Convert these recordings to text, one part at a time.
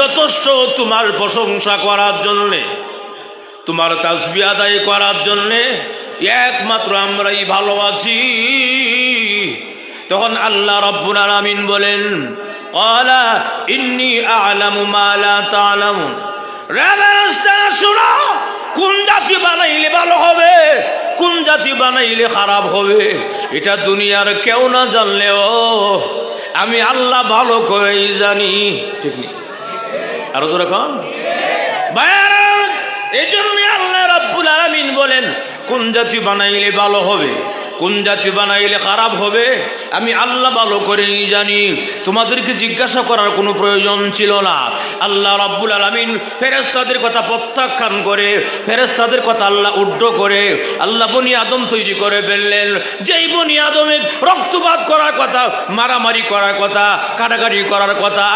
যথেষ্ট তোমার প্রশংসা করার জন্যে, তোমার তাসবি আদায় করার জন্যে একমাত্র আমরাই আছি। তখন আল্লাহ রব্বুল আলামিন বলেন কলা ইন্নি আলামু মালা তালামুন। কোন জাতি বানাইলে ভালো হবে, কোন জাতি বানাইলে খারাপ হবে, এটা দুনিয়ার কেউ না জানলেও, আমি আল্লাহ ভালো করেই জানি। ঠিক নেই। আরও তো রকম এই জন্য আল্লাহ রাব্বুল আলামিন বলেন কোন জাতি বানাইলে ভালো হবে? কোন জাতি বানাইলে খারাপ হবে? আমি আল্লাহ ভালো করেই জানি। তোমাদেরকে জিজ্ঞাসা করার কোনো প্রয়োজন ছিল না। আল্লাহ রাব্বুল আলমিন ফেরেস্তাদের কথা প্রত্যাখ্যান করে ফেরেস্তাদের কথা আল্লাহ উড্ড করে, আল্লাহ বনি আদম তৈরি করে ফেললেন। যেই বনি আদমের রক্তপাত করার কথা, মারামারি করার কথা, কাটাকাটি করার কথা,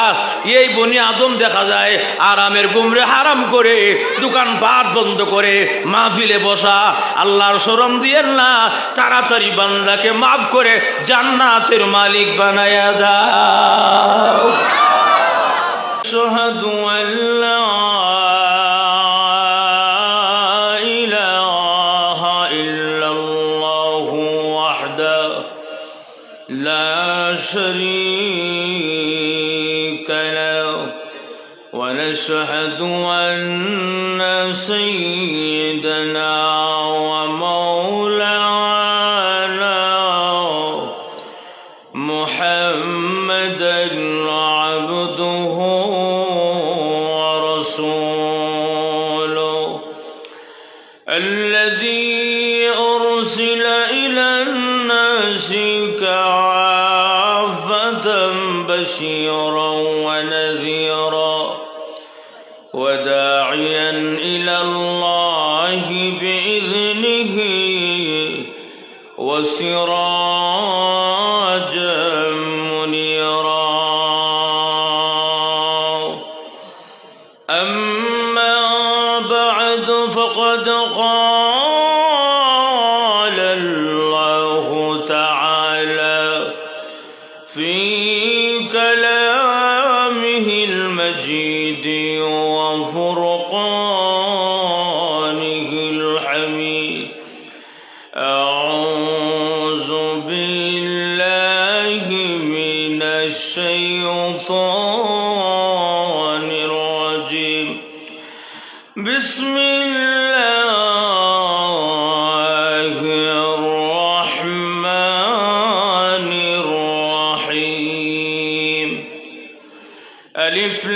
এই বনি আদম দেখা যায় আরামের গুমরে হারাম করে দোকান পাট বন্ধ করে, মাহফিলে বসা, আল্লাহর সরম দিয়েন না তাড়াতাড়ি বান্দাকে maaf করে জান্নাতের মালিক বানায়া দাও শাহাদু أن ونشهد أن سيدنا ومولانا الناس كافة بشيرا ونذيرا وداعيا إلى الله بإذنه وسراجا ألف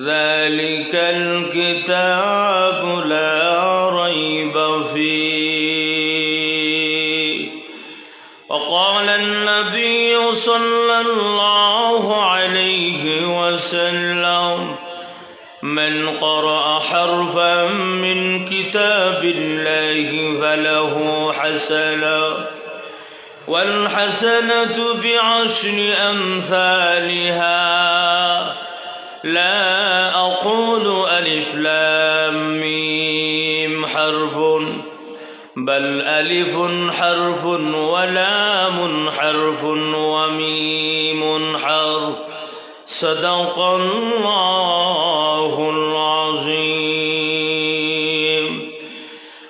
ذلك الكتاب لا ريب فيه. وقال النبي صلى الله عليه وسلم من قرأ حرفا من كتاب الله فله حسنة والحسنة بعشر أمثالها. لا أقول ألف لام ميم حرف بل ألف حرف ولام حرف وميم حرف. صدق الله العظيم.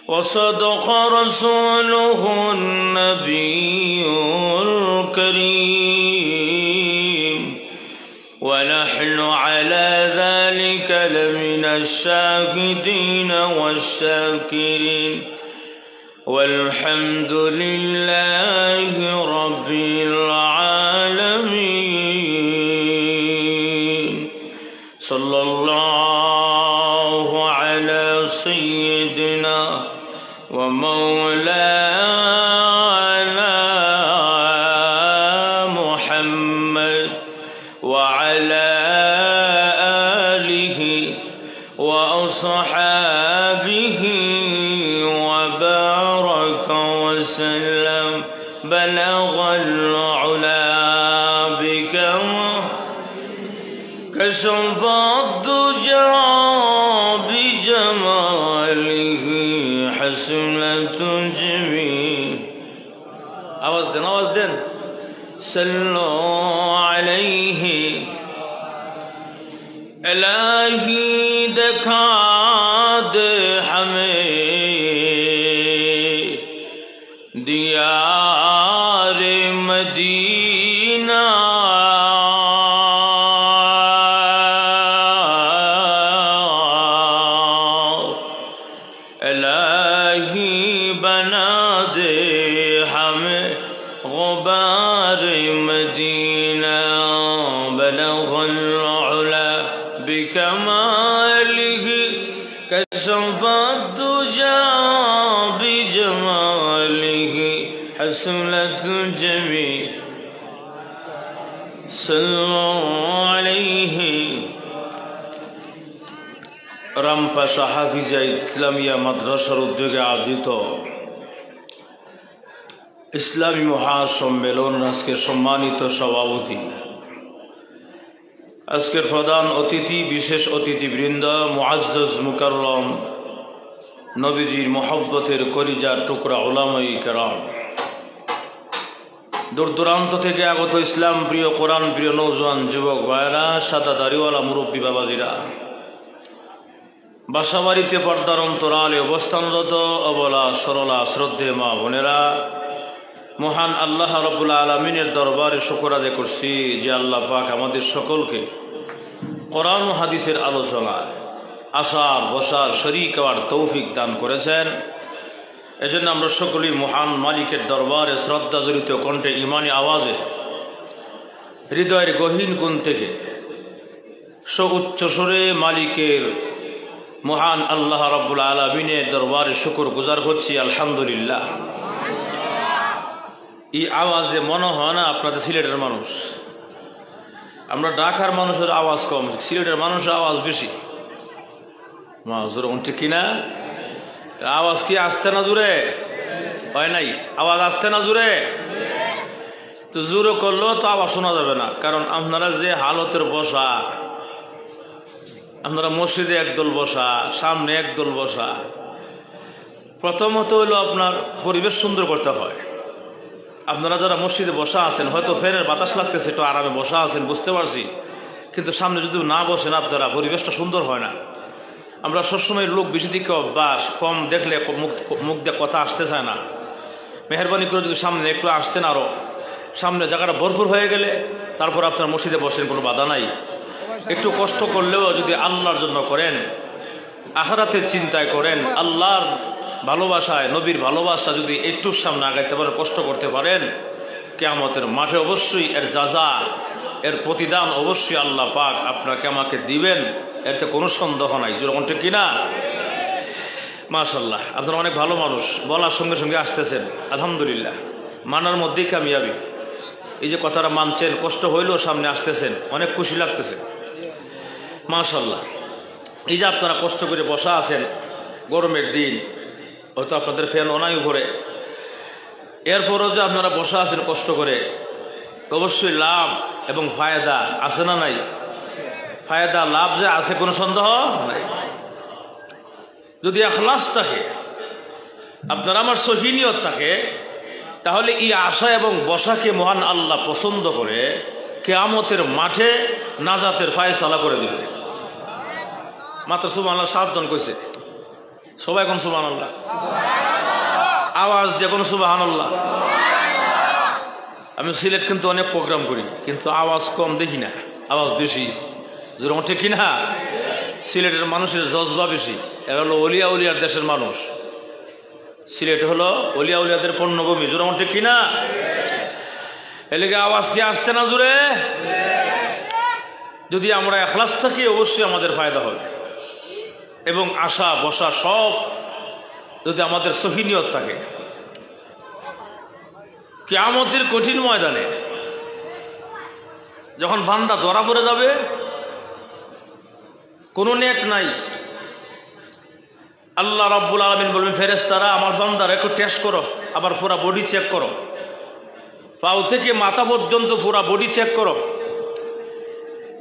وصدق رسوله النبي الكريم. ونحن على ذلك لمن الشاهدين والشاكرين. والحمد لله رب العالمين. صلى الله على سيدنا ومولانا محمد وعلى آله وأصحابه وبارك وسلم. كشف الدجى بجماله حسنة جميل. آواز دن آواز دن صلوا عليه. إلهي دكا دے دیار مدینہ حسنت الجميع صلوا عليه রামপাশা হাফিজা ইসলামিয়া মাদ্রাসার উদ্যোগে আয়োজিত ইসলামী মহাসম্মেলন আজকের সম্মানিত সভাপতি আজকের প্রধান অতিথি বিশেষ অতিথিবৃন্দ মুআজ্জজ মুকাররম নবীজির মোহব্বতের কলিজার টুকরা ওলামাই কেরাম দূর দূরান্ত থেকে আগত ইসলাম প্রিয় কোরআন, প্রিয় নৌজওয়ান যুবক ভাইরা সাদা দাড়িওয়ালা মুরব্বী বাবাজিরা। বাসাবাড়িতে পর্দার অন্তরালে অবস্থানরত অবলা, সরলা, শ্রদ্ধে মা বোনেরা, মহান আল্লাহ রবুল আলমিনের দরবারে শকর করছি যে আল্লাহ পাক আমাদের সকলকে কোরআন হাদিসের আলোচনায় আসার, বসার, শরিক হওয়ার তৌফিক দান করেছেন। এজন্য আমরা সকলেই মহান মালিকের দরবারে শ্রদ্ধা জড়িত কণ্ঠে ইমানি আওয়াজে, হৃদয়ের গহীন গুণ থেকে উচ্চ সুরে মালিকের মহান আল্লাহ রব্বুল আলমিনের দরবারে শুকুর গুজার হচ্ছি, আলহামদুলিল্লাহ। এই আওয়াজে মনে হয় না আপনাদের সিলেটের মানুষ। আমরা ঢাকার মানুষের আওয়াজ কম, সিলেটের মানুষের আওয়াজ বেশি। মা, জোর ঠিক কিনা? আওয়াজ কি আসতে না জুড়ে হয় নাই। আওয়াজ আসতে না জুড়ে তো জোরে করলেও তো আওয়াজ শোনা যাবে না। কারণ আপনারা যে হালতের বসা, আপনারা মসজিদে একদল বসা, সামনে একদল বসা, প্রথমত হলো আপনার পরিবেশ সুন্দর করতে হয়। আপনারা যারা মসজিদে বসা আছেন, হয়তো ফেরের বাতাস লাগতেছে, একটু আরামে বসা আছেন, বুঝতে পারছি। কিন্তু সামনে যদি না বসেন, আপনারা পরিবেশটা সুন্দর হয় না। আমরা সবসময় লোক বেশি দিকে অভ্যাস, কম দেখলে মুখ মুখ দিয়ে কথা আসতে চায় না। মেহরবানি করে যদি সামনে একটু আসতেন আরও সামনে জায়গাটা ভরপুর হয়ে গেলে তারপর আপনার মসজিদে বসেন, কোনো বাধা নাই। একটু কষ্ট করলেও যদি আল্লাহর জন্য করেন আহারাতের চিন্তায় করেন, আল্লাহর ভালোবাসায়, নবীর ভালোবাসা যদি একটু সামনে আগাইতে পারেন, কষ্ট করতে পারেন, কেয়ামতের মাঠে অবশ্যই এর যাজা এর প্রতিদান অবশ্যই আল্লাহ পাক আপনাকে আমাকে দিবেন। এতে কোনো সন্দেহ নাই। যেরকম ঠিক কিনা? মাশাল্লাহ আপনারা অনেক ভালো মানুষ। বলার সঙ্গে সঙ্গে আসতেছেন। আলহামদুলিল্লাহ। মানার মধ্যেই কামিয়াবি। এই যে কথাটা মানছেন, কষ্ট হইলেও সামনে আসতেছেন। অনেক খুশি লাগতেছে। মাশাল্লাহ এই যে আপনারা কষ্ট করে বসা আছেন, গরমের দিন, হয়তো আপনাদের ফ্যান অনাই উপরে। এরপরও যে আপনারা বসা আছেন কষ্ট করে, অবশ্যই লাভ এবং ফায়দা আছে না নাই? ফায়দা, লাভ যে আছে কোনো সন্দেহ? নাই। যদি আখলাস থাকে, আপনার আমার সহিনিয়ত থাকে, তাহলে এই আশা এবং বসাকে মহান আল্লাহ পছন্দ করে কেয়ামতের মাঠে নাজাতের ফায়সালা করে দিবে। মাত্র সুমান আল্লাহ সাতজন কইছে। সবাই এখন সুবাহ আল্লাহ আওয়াজ দিয়ে কোনো সুবাহান আল্লাহ আমি সিলেট কিন্তু অনেক প্রোগ্রাম করি, কিন্তু আওয়াজ কম দেখি না, আওয়াজ বেশি। যেরকম ঠিক কিনা? সিলেটের মানুষের জজবা বেশি। এরা হলো অলিয়া উলিয়ার দেশের মানুষ। সিলেট হলো অলিয়া উলিয়াদের পণ্যভূমি। যেরকম ঠিক কিনা? এলাকা আওয়াজ কি আসতে না জুড়ে? যদি আমরা এখলাস থাকি, অবশ্যই আমাদের ফায়দা হবে। এবং আশা বসা সব যদি আমাদের সহিনিয়ত থাকে। কেয়ামতের কঠিন ময়দানে যখন বান্দা ধরা পড়ে যাবে কোনো নেক নাই। আল্লাহ রাব্বুল আলমিন বলবেন ফেরেস তারা আমার বান্দার, একটু টেস্ট করো, আবার পুরা বডি চেক করো। পাও থেকে মাথা পর্যন্ত পুরা বডি চেক করো।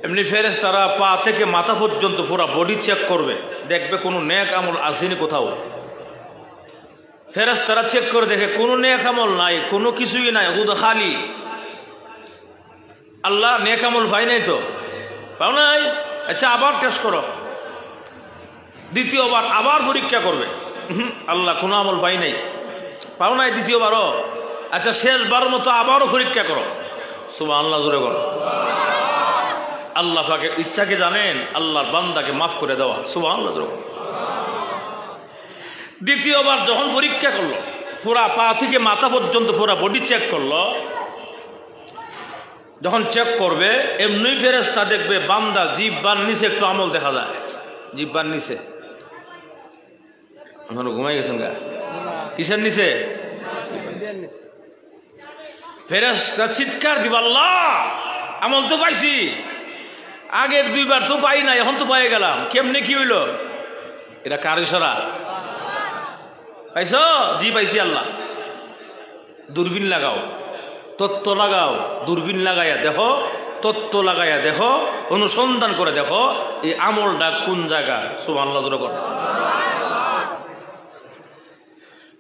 এমনি ফেরেস তারা পা থেকে মাথা পর্যন্ত পুরা বডি চেক করবে। দেখবে কোনো নেক আমল আসেনি কোথাও। ফেরেস তারা চেক করে দেখে, কোনো নেক আমল নাই, কোনো কিছুই নাই, হুদ খালি। আল্লাহ নেক আমল পাই নাই তো? পাও নাই? আচ্ছা আবার টেস্ট করো। দ্বিতীয়বার আবার পরীক্ষা করবে। আল্লাহ, কোনো আমল পাই নাই। পাও নাই দ্বিতীয়বারও। আচ্ছা শেষবার মতো আবারও পরীক্ষা করো। সুবাহ আল্লাহ জোরে করো আল্লাহ পাকে ইচ্ছাকে জানেন, আল্লাহর বান্দাকে মাফ করে দেওয়া। সুবাহ আল্লাহ জোরে দ্বিতীয়বার যখন পরীক্ষা করল, পুরা পা থেকে মাথা পর্যন্ত পুরা বডি চেক করল যখন চেক করবে, এমনি ফেরেস্তা দেখবে, বান্দা জিব্বার নিচে একটু আমল দেখা যায়। জিব্বার নিচে। ঘুমাই গেছেন গা? কিসের নিচে? ফেরেস্তা চিৎকার দিব, আল্লাহ, আমল তো পাইছি। আগের দুইবার তো পাই নাই, এখন তো পাই গেলাম। কেমনে কি হইল? এটা কার ইশারা? পাইছ? জি পাইছি, আল্লাহ। দূরবীন লাগাও। তত্ত্ব লাগাও, দূরবীন লাগাইয়া দেখো, তত্ত্ব লাগাইয়া দেখো, অনুসন্ধান করে দেখো, এই আমলটা কোন জায়গা? কর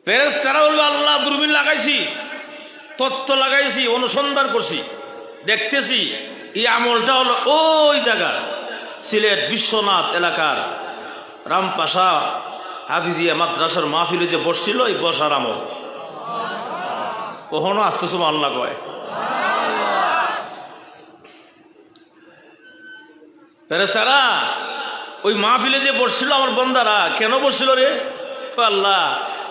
ফেরেস তারা বলবে, আল্লাহ, দূরবীন লাগাইছি, তত্ত্ব লাগাইছি, অনুসন্ধান করছি, দেখতেছি, এই আমলটা হলো ওই জায়গা, সিলেট বিশ্বনাথ এলাকার রামপাশা হাফিজিয়া মাদ্রাসার মাহফিলে যে বসছিল, এই বসার আমল। কখনো আসতে সময় আল্লাহ কয়। ফেরেস্তারা ওই মাহফিলে যে বসছিল আমার বন্দারা, কেন বসছিল রে? আল্লাহ,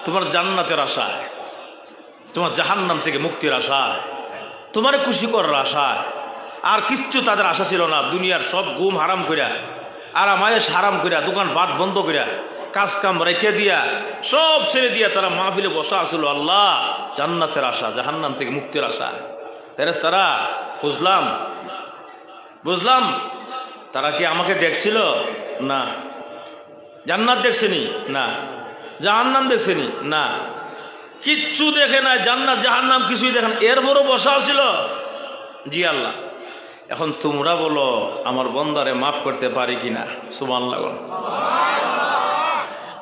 তোমার জান্নাতের আশায়, তোমার জাহান্নাম থেকে মুক্তির আশায়, তোমার খুশি করার আশায়, আর কিচ্ছু তাদের আশা ছিল না। দুনিয়ার সব গুম হারাম করিয়া আর আমায়েশ হারাম করিয়া দোকান বাট বন্ধ কইরা কাজ কাম রেখে দিয়া, সব ছেড়ে দিয়া তারা মাহফিলে বসা আসলো আল্লাহ, জান্নাতের আশা, জাহান্নাম থেকে মুক্তির আশা। ফেরেস তারা বুঝলাম? বুঝলাম? তারা কি আমাকে দেখছিল? না। জান্নাত দেখছেনি? না। জাহান্নাম দেখছেনি? না। কিচ্ছু দেখে না জান্নাত, জাহান্নাম কিছুই দেখেন এর বড় বসা ছিল জি আল্লাহ। এখন তোমরা বলো, আমার বন্দারে মাফ করতে পারি কিনা? সুমান লাগো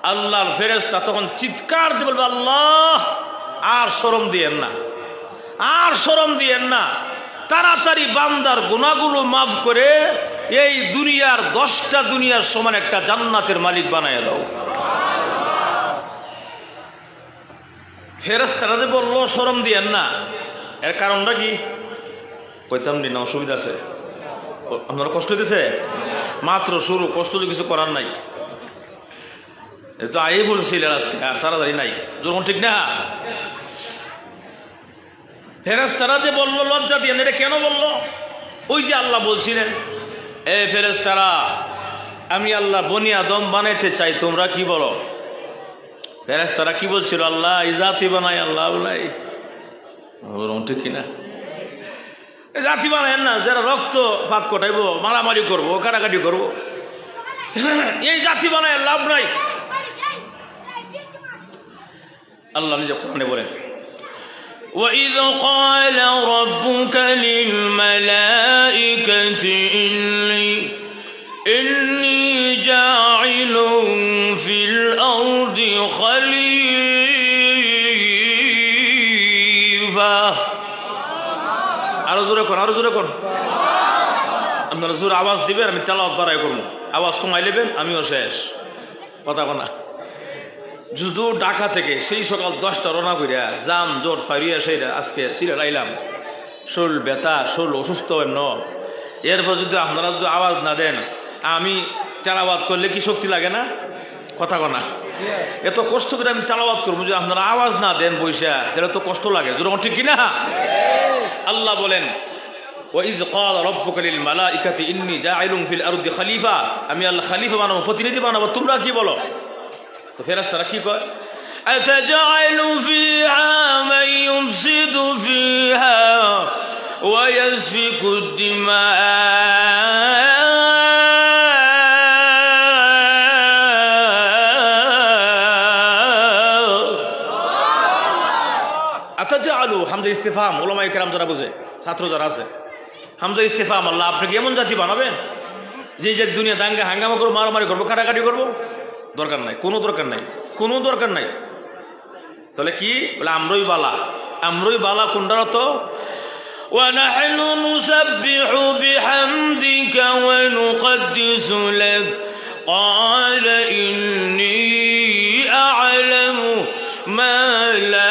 আল্লাহর ফেরেস্তা তখন চিৎকার দিয়ে বলবে, আল্লাহ, আর সরম দিয়েন না, আর সরম দিয়েন না। তাড়াতাড়ি বান্দার গুণাগুলো মাফ করে এই দুনিয়ার দশটা দুনিয়ার সমান একটা জান্নাতের মালিক বানায় দাও। ফেরেস্তারা যে বলল সরম দিয়েন না। এর কারণটা কি? কইতাম নি, না, অসুবিধা আছে। আপনারা কষ্ট দিছে? মাত্র শুরু, কষ্ট তো কিছু করার নাই। তো সারাদারি নাই। ঠিক না? ফেরেস্তারা যে বলল, লজ্জা এটা কেন বলল? ওই যে আল্লাহ এ ফেরেস্তারা আমি আল্লাহ বনিয়া দম বানাইতে চাই, তোমরা কি বলো? ফেরেস্তারা কি বলছিল? আল্লাহ ইজাতি বানাই, আল্লাহ বলাই ঠিক কিনা? জাতি বানায় না, যারা রক্ত পাত কটাইবো, মারামারি করব, কাটাকাটি করব। এই জাতি বানায় লাভ নাই। আল্লাহ নিজে কোরআনে বলেন وإذ قال ربك للملائكة إني إني جاعل في الأرض خليفة আরো জোরে কর আরো জোরে কর আপনারা জোরে আওয়াজ দিবেন আমি তেলাওয়াত বাড়াই করবো আওয়াজ কমাই নেবেন আমিও শেষ কথা কনা যুদু ঢাকা থেকে সেই সকাল দশটা রওনা করিয়া জাম জোট ফারিয়া সেইটা আজকে সিলেট আইলাম শরীর ব্যথা শরীর অসুস্থ এমন এরপর যদি আপনারা যদি আওয়াজ না দেন আমি তেলাওয়াত করলে কি শক্তি লাগে না কথা কনা এত কষ্ট করে আমি তেলাওয়াত করবো যদি আপনারা আওয়াজ না দেন বৈশা তাহলে তো কষ্ট লাগে যেরকম ঠিক কিনা আল্লাহ বলেন ওয়াইজ قال ربك للملائكه اني جاعل في الارض খলিফা আমি আল্লাহ খলিফা বানাবো প্রতিনিধি বানাবো তোমরা কি বলো তো ফেরেশতারা কি কয় أتجعل فيها من يفسد فيها ويسفك الدماء আতাজা আলু হামজা ইস্তেফাম ওলামা ইকরাম যারা বুঝে ছাত্র যারা আছে হামজা ইস্তেফাম আল্লাহ আপনি কি এমন জাতি বানাবেন যে যে দুনিয়া দাঙ্গা হাঙ্গামা করবো মারামারি করবো কাটাকাটি করবো দরকার নাই, কোনো দরকার নাই, কোনো দরকার নাই। তাহলে কি? বলে, আমরই বালা। আমরই বালা কোনটার তো ونحن نسبح بحمدك ونقدس لك قال إني أعلم ما لا